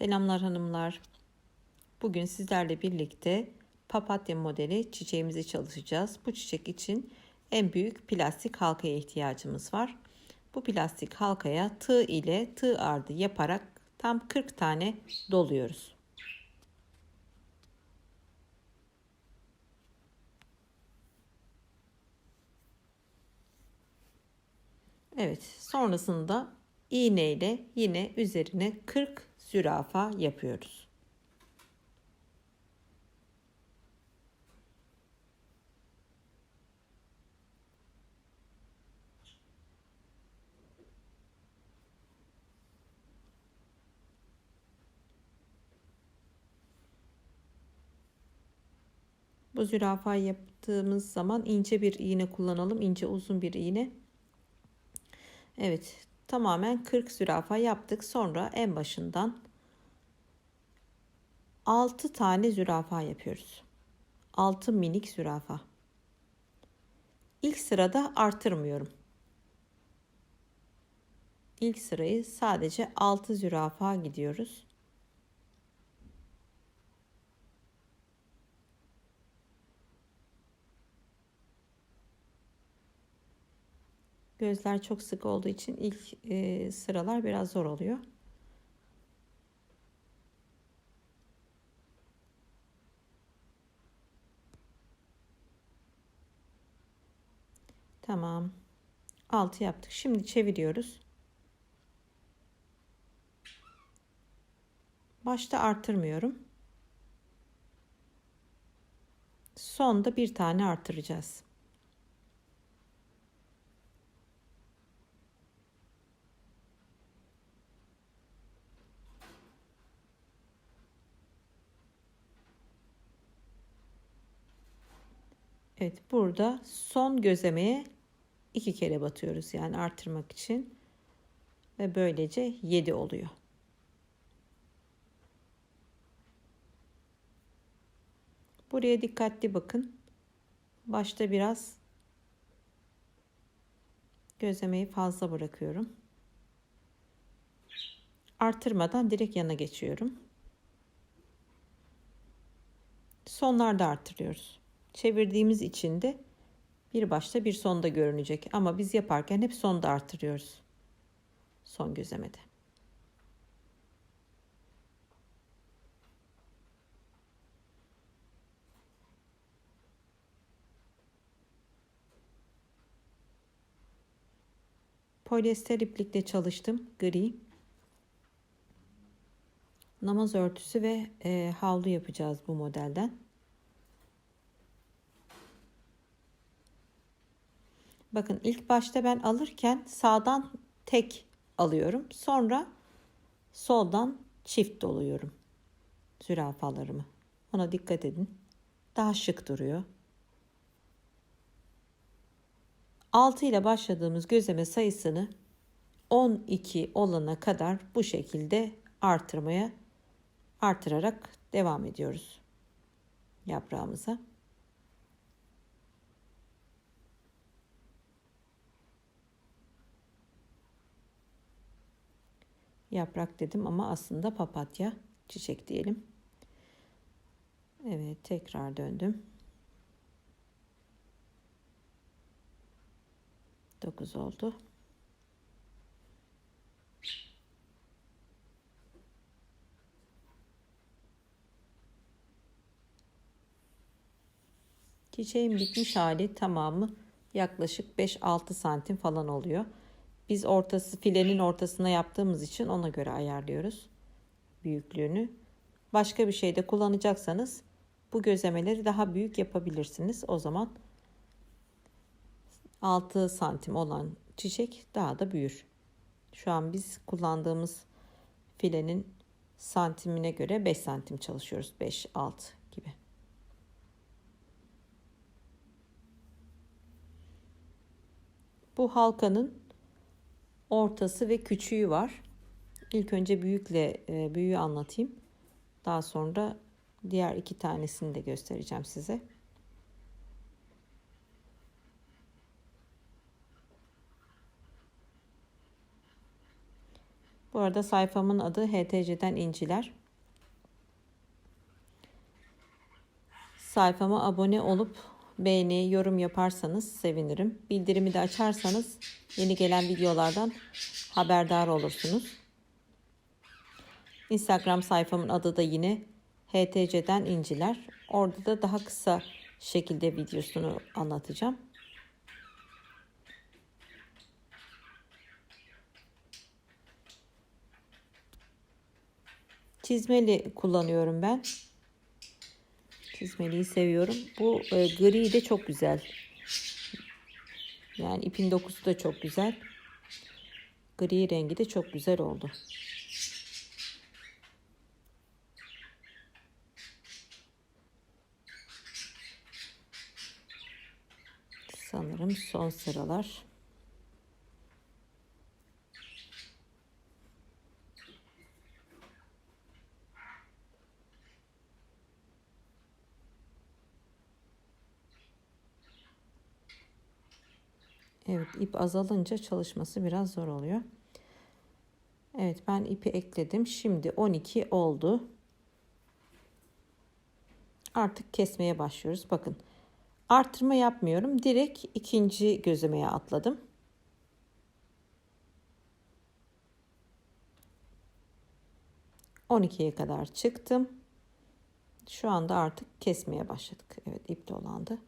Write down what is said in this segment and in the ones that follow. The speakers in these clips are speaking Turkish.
Selamlar hanımlar. Bugün sizlerle birlikte papatya modeli çiçeğimizi çalışacağız. Bu çiçek için en büyük plastik halkaya ihtiyacımız var. Bu plastik halkaya tığ ile tığ ardı yaparak tam 40 tane doluyoruz. Evet, sonrasında iğne ile yine üzerine 40 zürafa yapıyoruz. Bu zürafa yaptığımız zaman ince bir iğne kullanalım. ince uzun bir iğne. Evet tamamen 40 zürafa yaptık. Sonra en başından 6 tane zürafa yapıyoruz. 6 minik zürafa. İlk sırada artırmıyorum. İlk sırayı sadece 6 zürafa gidiyoruz. Gözler çok sık olduğu için ilk e, sıralar biraz zor oluyor. Tamam. 6 yaptık. Şimdi çeviriyoruz. Başta artırmıyorum. Sonda bir tane artıracağız. Evet burada son gözlemeye iki kere batıyoruz yani artırmak için ve böylece 7 oluyor. Buraya dikkatli bakın. Başta biraz gözlemeyi fazla bırakıyorum. Artırmadan direkt yana geçiyorum. Sonlarda artırıyoruz çevirdiğimiz için de bir başta bir sonda görünecek. Ama biz yaparken hep sonda artırıyoruz. Son gözlemede. Polyester iplikle çalıştım. Gri. Namaz örtüsü ve e, havlu yapacağız bu modelden. Bakın ilk başta ben alırken sağdan tek alıyorum. Sonra soldan çift doluyorum zürafalarımı. Ona dikkat edin. Daha şık duruyor. 6 ile başladığımız gözleme sayısını 12 olana kadar bu şekilde artırmaya artırarak devam ediyoruz yaprağımıza. Yaprak dedim ama aslında papatya çiçek diyelim. Evet tekrar döndüm. 9 oldu. Çiçeğin bitmiş hali tamamı yaklaşık 5-6 santim falan oluyor. Biz ortası filenin ortasına yaptığımız için ona göre ayarlıyoruz büyüklüğünü. Başka bir şeyde kullanacaksanız bu gözlemeleri daha büyük yapabilirsiniz. O zaman 6 santim olan çiçek daha da büyür. Şu an biz kullandığımız filenin santimine göre 5 santim çalışıyoruz. 5-6 gibi. Bu halkanın ortası ve küçüğü var. İlk önce büyükle e, büyüğü anlatayım. Daha sonra diğer iki tanesini de göstereceğim size. Bu arada sayfamın adı HTC'den İnciler. Sayfama abone olup beğeni, yorum yaparsanız sevinirim. Bildirimi de açarsanız yeni gelen videolardan haberdar olursunuz. Instagram sayfamın adı da yine HTC'den İnciler. Orada da daha kısa şekilde videosunu anlatacağım. Çizmeli kullanıyorum ben. Çizmeliyi seviyorum. Bu e, gri de çok güzel. Yani ipin dokusu da çok güzel. Gri rengi de çok güzel oldu. Sanırım son sıralar. Evet ip azalınca çalışması biraz zor oluyor. Evet ben ipi ekledim. Şimdi 12 oldu. Artık kesmeye başlıyoruz. Bakın artırma yapmıyorum. Direkt ikinci gözlemeye atladım. On ikiye kadar çıktım. Şu anda artık kesmeye başladık. Evet ip dolandı.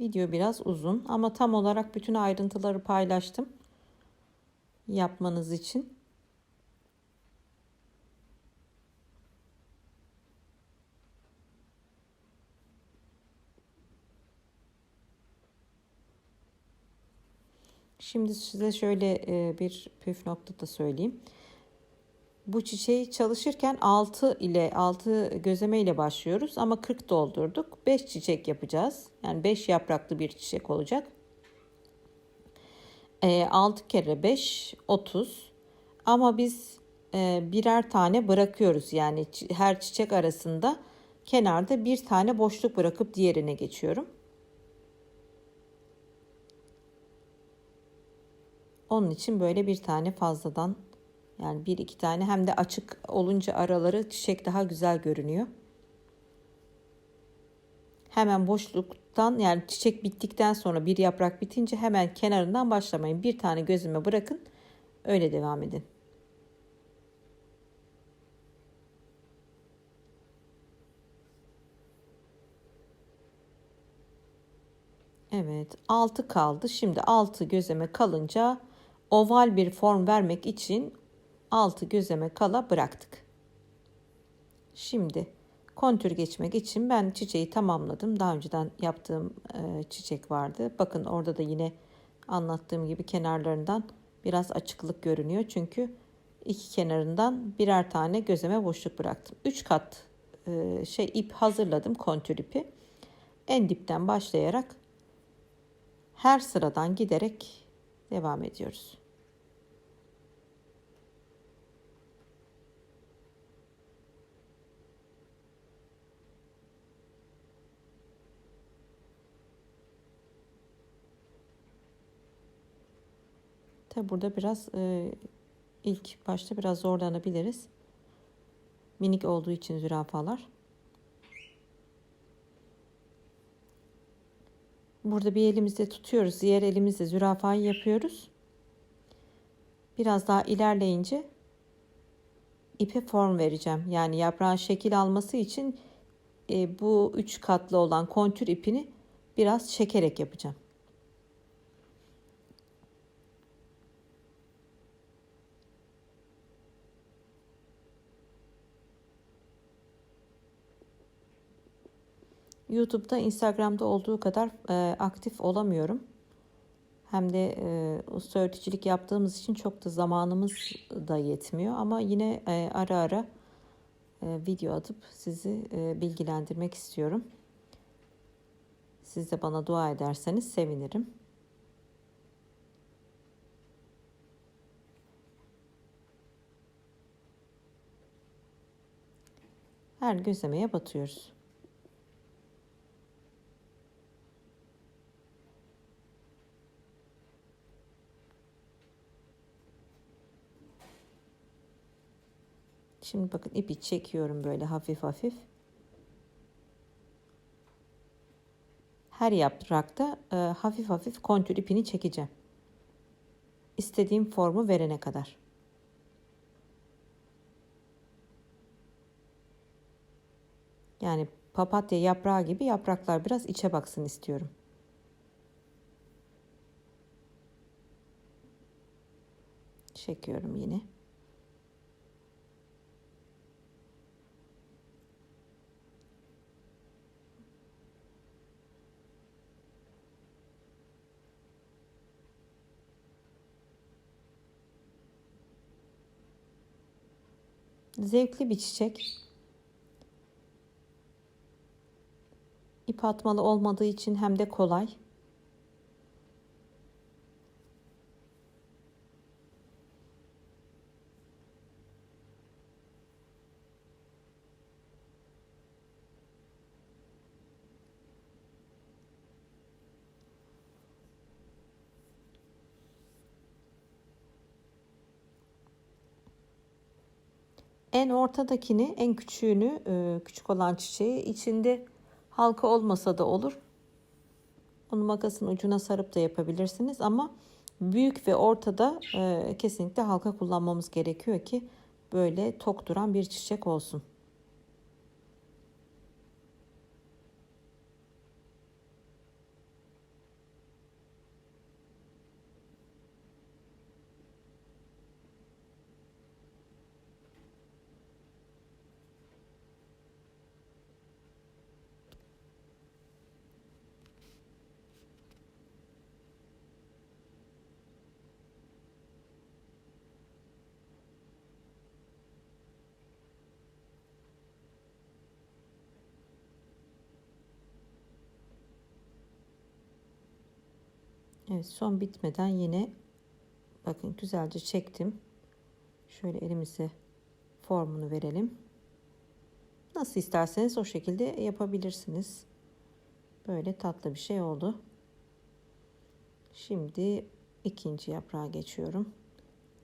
Video biraz uzun ama tam olarak bütün ayrıntıları paylaştım. Yapmanız için. Şimdi size şöyle e, bir püf nokta da söyleyeyim. Bu çiçeği çalışırken 6 ile 6 gözleme ile başlıyoruz ama 40 doldurduk. 5 çiçek yapacağız. Yani 5 yapraklı bir çiçek olacak. E, 6 kere 5 30. Ama biz e, birer tane bırakıyoruz. Yani her çiçek arasında kenarda bir tane boşluk bırakıp diğerine geçiyorum. Onun için böyle bir tane fazladan yani bir iki tane hem de açık olunca araları çiçek daha güzel görünüyor. Hemen boşluktan yani çiçek bittikten sonra bir yaprak bitince hemen kenarından başlamayın. Bir tane gözüme bırakın. Öyle devam edin. Evet 6 kaldı. Şimdi 6 gözeme kalınca oval bir form vermek için altı gözeme kala bıraktık. Şimdi kontür geçmek için ben çiçeği tamamladım. Daha önceden yaptığım e, çiçek vardı. Bakın orada da yine anlattığım gibi kenarlarından biraz açıklık görünüyor. Çünkü iki kenarından birer tane gözeme boşluk bıraktım. Üç kat e, şey ip hazırladım kontür ipi. En dipten başlayarak her sıradan giderek devam ediyoruz. Tabi burada biraz e, ilk başta biraz zorlanabiliriz. Minik olduğu için zürafalar. Burada bir elimizde tutuyoruz. Diğer elimizde zürafayı yapıyoruz. Biraz daha ilerleyince ipe form vereceğim. Yani yaprağın şekil alması için e, bu üç katlı olan kontür ipini biraz çekerek yapacağım. YouTube'da, Instagram'da olduğu kadar e, aktif olamıyorum. Hem de e, usta öğreticilik yaptığımız için çok da zamanımız da yetmiyor. Ama yine e, ara ara e, video atıp sizi e, bilgilendirmek istiyorum. Siz de bana dua ederseniz sevinirim. Her gözlemeye batıyoruz. Şimdi bakın ipi çekiyorum böyle hafif hafif. Her yaprakta e, hafif hafif kontür ipini çekeceğim. İstediğim formu verene kadar. Yani papatya yaprağı gibi yapraklar biraz içe baksın istiyorum. Çekiyorum yine. Zevkli bir çiçek. İp atmalı olmadığı için hem de kolay. En ortadakini, en küçüğünü, e, küçük olan çiçeği içinde halka olmasa da olur. Onu makasın ucuna sarıp da yapabilirsiniz ama büyük ve ortada e, kesinlikle halka kullanmamız gerekiyor ki böyle tok duran bir çiçek olsun. Evet son bitmeden yine bakın güzelce çektim. Şöyle elimize formunu verelim. Nasıl isterseniz o şekilde yapabilirsiniz. Böyle tatlı bir şey oldu. Şimdi ikinci yaprağa geçiyorum.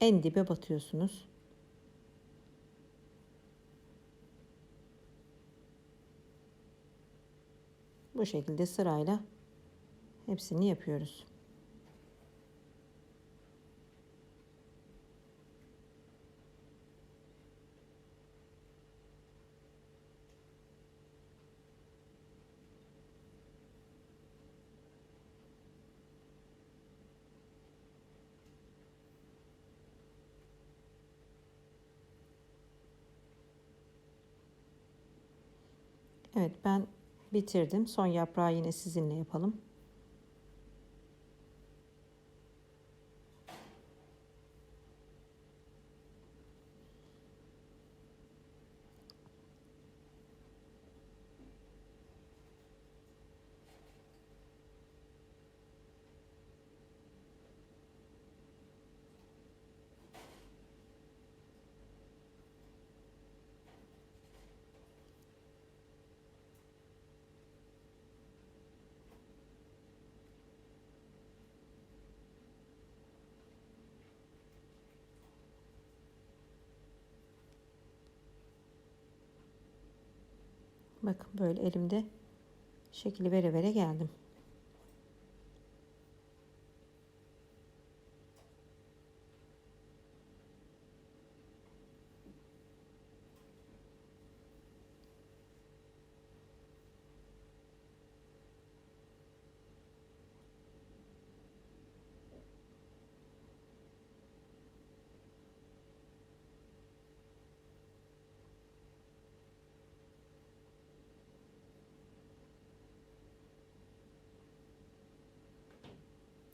En dibe batıyorsunuz. Bu şekilde sırayla hepsini yapıyoruz. Evet ben bitirdim. Son yaprağı yine sizinle yapalım. Bakın böyle elimde şekli vere vere geldim.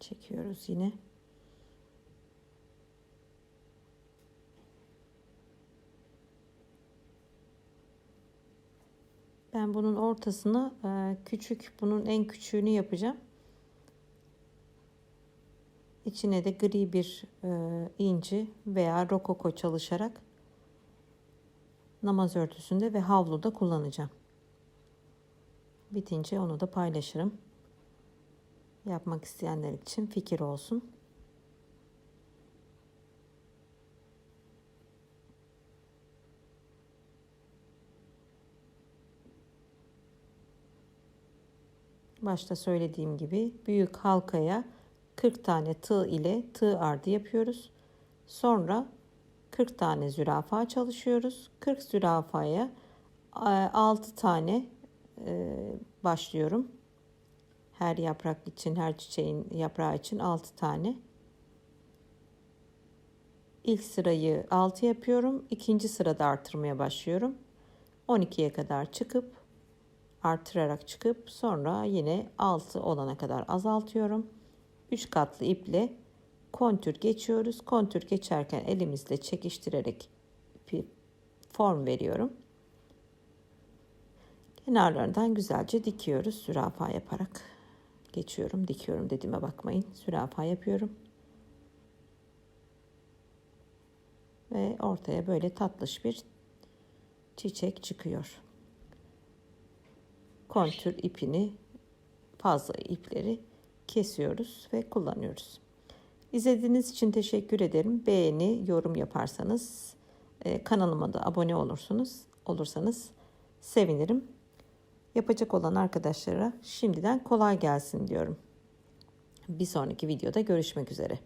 Çekiyoruz yine. Ben bunun ortasına e, küçük, bunun en küçüğünü yapacağım. İçine de gri bir e, inci veya rokoko çalışarak namaz örtüsünde ve havluda kullanacağım. Bitince onu da paylaşırım. Yapmak isteyenler için fikir olsun. Başta söylediğim gibi büyük halkaya 40 tane tığ ile tığ ardı yapıyoruz. Sonra 40 tane zürafa çalışıyoruz. 40 zürafaya 6 tane e, başlıyorum. Her yaprak için, her çiçeğin yaprağı için 6 tane. İlk sırayı 6 yapıyorum. İkinci sırada artırmaya başlıyorum. 12'ye kadar çıkıp artırarak çıkıp sonra yine 6 olana kadar azaltıyorum. 3 katlı iple kontür geçiyoruz. Kontür geçerken elimizle çekiştirerek bir form veriyorum. Kenarlarından güzelce dikiyoruz zürafa yaparak. Geçiyorum, dikiyorum dediğime bakmayın. Zürafa yapıyorum. Ve ortaya böyle tatlış bir çiçek çıkıyor. Kontür ipini, fazla ipleri kesiyoruz ve kullanıyoruz. İzlediğiniz için teşekkür ederim. Beğeni, yorum yaparsanız, e, kanalıma da abone olursunuz, olursanız sevinirim. Yapacak olan arkadaşlara şimdiden kolay gelsin diyorum. Bir sonraki videoda görüşmek üzere.